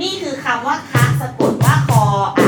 นี่คือคำว่าคะสะกดว่าคออ